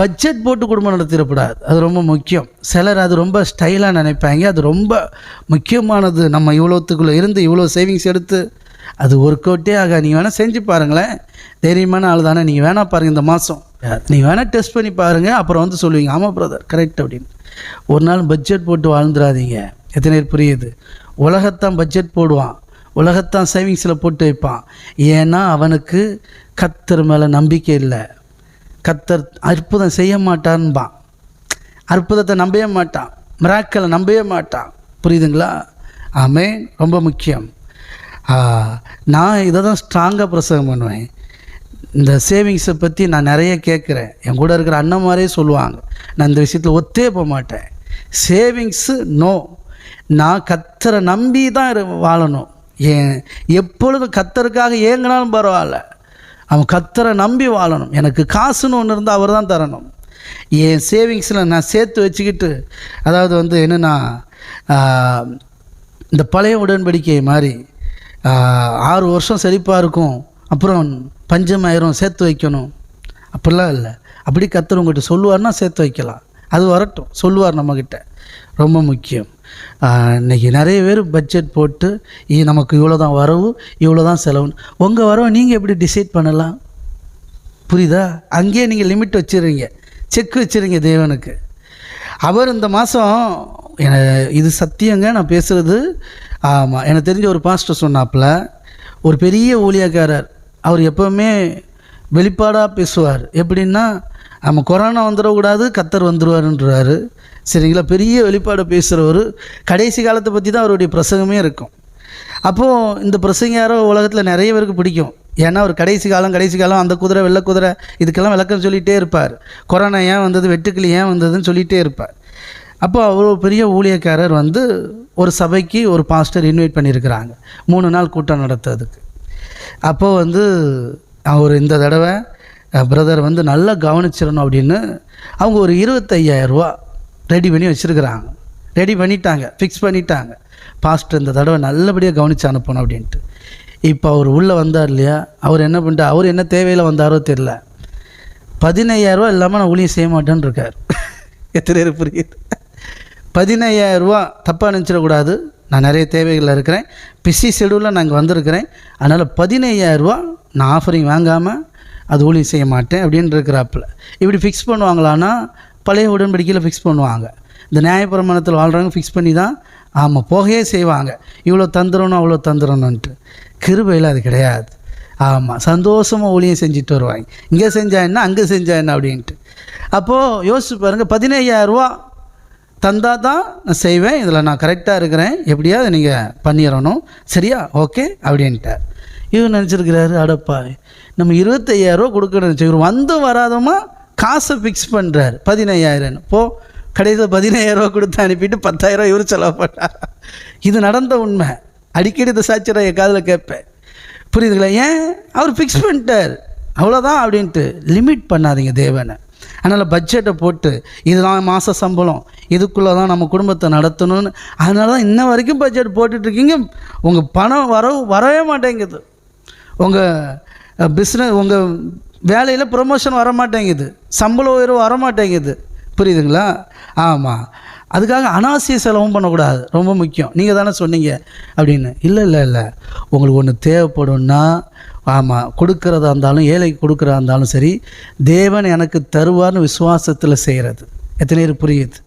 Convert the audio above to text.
Budget போட்டு குடும்பம் நடத்திடக்கூடாது. அது ரொம்ப முக்கியம். சிலர் அது ரொம்ப ஸ்டைலாக நினைப்பாங்க. அது ரொம்ப முக்கியமானது. நம்ம இவ்வளோத்துக்குள்ளே இருந்து இவ்வளோ சேவிங்ஸ் எடுத்து அது ஒர்க் அவுட்டே ஆக நீங்கள் வேணால் செஞ்சு பாருங்களேன். தைரியமான ஆள் தானே. நீங்கள் வேணால் பாருங்கள் இந்த மாதம் நீங்கள் வேணால் டெஸ்ட் பண்ணி பாருங்கள் அப்புறம் வந்து சொல்லுவீங்க ஆமாம் பிரதர் கரெக்ட் அப்படின்னு. ஒரு நாள் பட்ஜெட் போட்டு வாழ்ந்துடாதீங்க. எத்தனை பேர் புரியுது? உலகத்தான் பட்ஜெட் போடுவான். உலகத்தான் சேவிங்ஸில் போட்டு வைப்பான். ஏன்னா அவனுக்கு கத்தர் மேலே நம்பிக்கை இல்லை. கத்தர் அற்புதம் செய்ய மாட்டான்பான் அற்புதத்தை நம்பவே மாட்டான். மிராக்களை நம்பவே மாட்டான். புரியுதுங்களா? ஆமே ரொம்ப முக்கியம். நான் இதை தான் ஸ்ட்ராங்காக பிரசங்கம் பண்ணுவேன். இந்த சேவிங்ஸை பற்றி நான் நிறைய கேட்குறேன். என் கூட இருக்கிற அண்ணன் மாதிரியே சொல்லுவாங்க. நான் இந்த விஷயத்தில் ஒத்தே போக மாட்டேன். சேவிங்ஸு நோ நான் கத்தரை நம்பி தான் வாழணும். ஏன்? எப்பொழுதும் கத்தருக்காக ஏங்கினாலும் பரவாயில்ல. அவன் கத்தரை நம்பி வாழணும். எனக்கு காசுன்னு ஒன்று இருந்தால் அவர் தான் தரணும். என் சேவிங்ஸில் நான் சேர்த்து வச்சுக்கிட்டு அதாவது வந்து என்னென்னா இந்த பழைய உடன்படிக்கை மாதிரி ஆறு வருஷம் செழிப்பாக இருக்கும். அப்புறம் பஞ்சமாயிரம் சேர்த்து வைக்கணும். அப்படிலாம் இல்லை. அப்படி கத்தர் உங்கள்கிட்ட சொல்லுவார்னா சேர்த்து வைக்கலாம். அது வரட்டும். சொல்லுவார் நம்மக்கிட்ட ரொம்ப முக்கியம். இன்றைக்கி இன்னைக்கு நிறைய பேர் பட்ஜெட் போட்டு நமக்கு இவ்வளோ தான் வரவு இவ்வளோ தான் செலவுன்னு. உங்கள் வரவை நீங்கள் எப்படி டிசைட் பண்ணலாம்? புரியுதா? அங்கேயே நீங்கள் லிமிட் வச்சிடுறீங்க செக் வச்சுருங்க தேவனுக்கு. அவர் இந்த மாதம் என இது சத்தியங்க நான் பேசுகிறது ஆமாம் எனக்கு தெரிஞ்ச ஒரு பாஸ்டர் சொன்னாப்புல ஒரு பெரிய ஊழியக்காரர் அவர் எப்போவுமே வெளிப்பாடாக பேசுவார். எப்படின்னா நம்ம கொரோனா வந்துடக்கூடாது கத்தர் வந்துடுவாருன்றாரு சரிங்களா? பெரிய வெளிப்பாடை பேசுகிறவர் கடைசி காலத்தை பற்றி தான் அவருடைய பிரசங்கமே இருக்கும். அப்போது இந்த பிரசங்க யாரோ உலகத்தில் நிறைய பேருக்கு பிடிக்கும். ஏன்னா அவர் கடைசி காலம் கடைசி காலம் அந்த குதிரை வெள்ளை குதிரை இதுக்கெல்லாம் விளக்கம் சொல்லிகிட்டே இருப்பார். கொரோனா ஏன் வந்தது வெட்டுக்கிளி ஏன் வந்ததுன்னு சொல்லிகிட்டே இருப்பார். அப்போ அவர் பெரிய ஊழியக்காரர் வந்து ஒரு சபைக்கு ஒரு பாஸ்டர் இன்வைட் பண்ணியிருக்கிறாங்க. மூணு நாள் கூட்டம் நடத்துறதுக்கு. அப்போது வந்து அவர் இந்த தடவை பிரதர் வந்து நல்லா கவனிச்சிடணும் அப்படின்னு அவங்க ஒரு இருபத்தையாயிரரூவா ரெடி பண்ணி வச்சுருக்கிறாங்க. ரெடி பண்ணிட்டாங்க ஃபிக்ஸ் பண்ணிட்டாங்க. பாஸ்ட் இந்த தடவை நல்லபடியாக கவனித்து அனுப்பணும் அப்படின்ட்டு. இப்போ அவர் உள்ளே வந்தார் இல்லையா? அவர் என்ன பண்ணிட்டு அவர் என்ன தேவையில் வந்தாரோ தெரில பதினையாயிரரூவா இல்லாமல் நான் ஊழியம் செய்ய மாட்டேன்னு இருக்கார். எத்தனை பேர் புரியுது? பதினையாயிரரூவா தப்பாக நினச்சிடக்கூடாது. நான் நிறைய தேவைகளில் இருக்கிறேன். பிஸி ஷெடியூலில் நான் இங்கே வந்திருக்கிறேன். அதனால் பதினையாயிரரூவா நான் ஆஃபரிங் வாங்காமல் அது ஊழியம் செய்ய மாட்டேன் அப்படின்னு இருக்கிறாப்புல. இப்படி ஃபிக்ஸ் பண்ணுவாங்களான்னா பழைய உடன்படிக்கையில் ஃபிக்ஸ் பண்ணுவாங்க. இந்த நியாயப்பிரமாணத்தில் வாழ்கிறவங்க ஃபிக்ஸ் பண்ணி தான் ஆமாம் போகையே செய்வாங்க. இவ்வளோ தந்துடணும் அவ்வளோ தந்துடணுன்ட்டு கிருபையில் அது கிடையாது. ஆமாம் சந்தோஷமாக ஊழியம் செஞ்சுட்டு வருவாங்க. இங்கே செஞ்சா என்ன அங்கே செஞ்சா என்ன அப்படின்ட்டு. அப்போது யோசிச்சு பாருங்கள் பதினையாயிரரூவா தந்தால் தான் நான் செய்வேன் இதில் நான் கரெக்டாக இருக்கிறேன். எப்படியாவது நீங்கள் பண்ணிடணும் சரியா? ஓகே? அப்படின்ட்டார். இவர் நினச்சிருக்கிறாரு அடப்பா நம்ம இருபத்தையாயிரரூவா கொடுக்கணும்னு நினச்சி இவர் வந்து வராதமா காசை ஃபிக்ஸ் பண்ணுறாரு பதினையாயிரம் போ கடைசியில் பதினையாயிரரூவா கொடுத்து அனுப்பிட்டு பத்தாயிரம் இவர் செலவு பண்ணார். இது நடந்த உண்மை. அடிக்கடி இந்த சாட்சியை என் காதில் கேட்பேன். புரியுதுங்களா? ஏன்? அவர் ஃபிக்ஸ் பண்ணிட்டார். அவ்வளோதான் அப்படின்ட்டு லிமிட் பண்ணாதீங்க தேவனை. அதனால் பட்ஜெட்டை போட்டு இதுதான் மாத சம்பளம். இதுக்குள்ளே தான் நம்ம குடும்பத்தை நடத்தணும்னு. அதனால தான் இன்ன வரைக்கும் பட்ஜெட் போட்டுட்ருக்கீங்க உங்கள் பணம் வர வரவே மாட்டேங்குது. உங்கள் பிஸ்னஸ் உங்கள் வேலையில் ப்ரொமோஷன் வர மாட்டேங்குது சம்பள உயர்வு வர மாட்டேங்குது புரியுதுங்களா? ஆமாம் அதுக்காக அனாவசிய செலவும் பண்ணக்கூடாது. ரொம்ப முக்கியம். நீங்கள் தானே சொன்னீங்க. அப்படின்னு. இல்லை இல்லை இல்லை. உங்களுக்கு ஒன்று தேவைப்படும்னா ஆமாம் கொடுக்கறதா இருந்தாலும் ஏழைக்கு கொடுக்குறதா இருந்தாலும் சரி தேவன் எனக்கு தருவார்னு விசுவாசத்தில் செய்கிறது எத்தனை பேர் புரியுது?